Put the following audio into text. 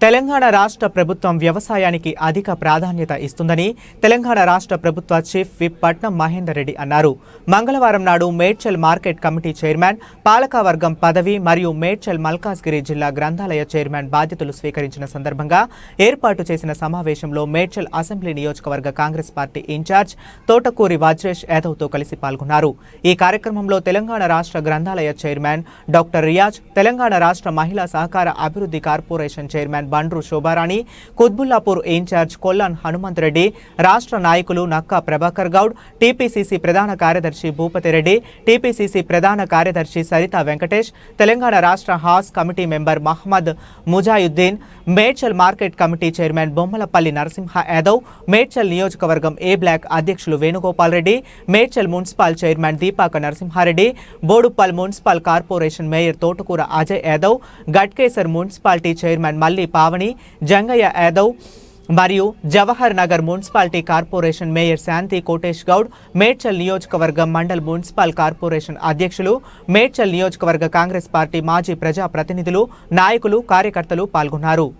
తెలంగాణ రాష్ట్ర ప్రభుత్వం వ్యవసాయానికి అధిక ప్రాధాన్యత ఇస్తుందని తెలంగాణ రాష్ట్ర ప్రభుత్వ చీఫ్ విప్ పట్నం మహేందర్ రెడ్డి అన్నారు. మంగళవారం నాడు మేడ్చల్ మార్కెట్ కమిటీ చైర్మన్ పాలకవర్గం పదవి మరియు మేడ్చల్ మల్కాజ్గిరి జిల్లా గ్రంథాలయ చైర్మన్ బాధ్యతలు స్వీకరించిన సందర్భంగా ఏర్పాటు చేసిన సమావేశంలో మేడ్చల్ అసెంబ్లీ నియోజకవర్గ కాంగ్రెస్ పార్టీ ఇన్ఛార్జ్ తోటకూరి వజ్రేష్ యాదవ్తో కలిసి పాల్గొన్నారు. ఈ కార్యక్రమంలో తెలంగాణ రాష్ట్ర గ్రంథాలయ చైర్మన్ డాక్టర్ రియాజ్ తెలంగాణ రాష్ట్ర మహిళా సహకార అభివృద్ధి corporation chairman Bandru Shobharani Quthbullapur incharge Kollan Hanumanth Reddy రాష్ట్ర నాయకులు నక్కా ప్రభాకర్ గౌడ్ టీపీసీసీ ప్రధాన కార్యదర్శి భూపతి రెడ్డి టీపీసీసీ ప్రధాన కార్యదర్శి సరిత వెంకటేష్ తెలంగాణ రాష్ట్ర house committee member Mohammed Mujayuddin Medchal market committee chairman Bommalapalli Narasimha Yadav Medchal నియోజకవర్గం ఏ బ్లాక్ అధ్యక్షులు Venugopal Reddy Medchal municipal chairman Deepaka Narasimha Reddy Boduppal municipal corporation mayor Thotakura Ajay Yadav Ghatkesar municipality chairman Malli Pavani Jangaiah Yadav మరియు Jawahar Nagar municipality corporation mayor Shanti Kotesh Goud Medchal నియోజకవర్గం mandal municipal corporation అధ్యక్షులు మేడ్చల్ నియోజకవర్గ Congress party మాజీ ప్రజా ప్రతినిధులు నాయకులు కార్యకర్తలు పాల్గొన్నారు.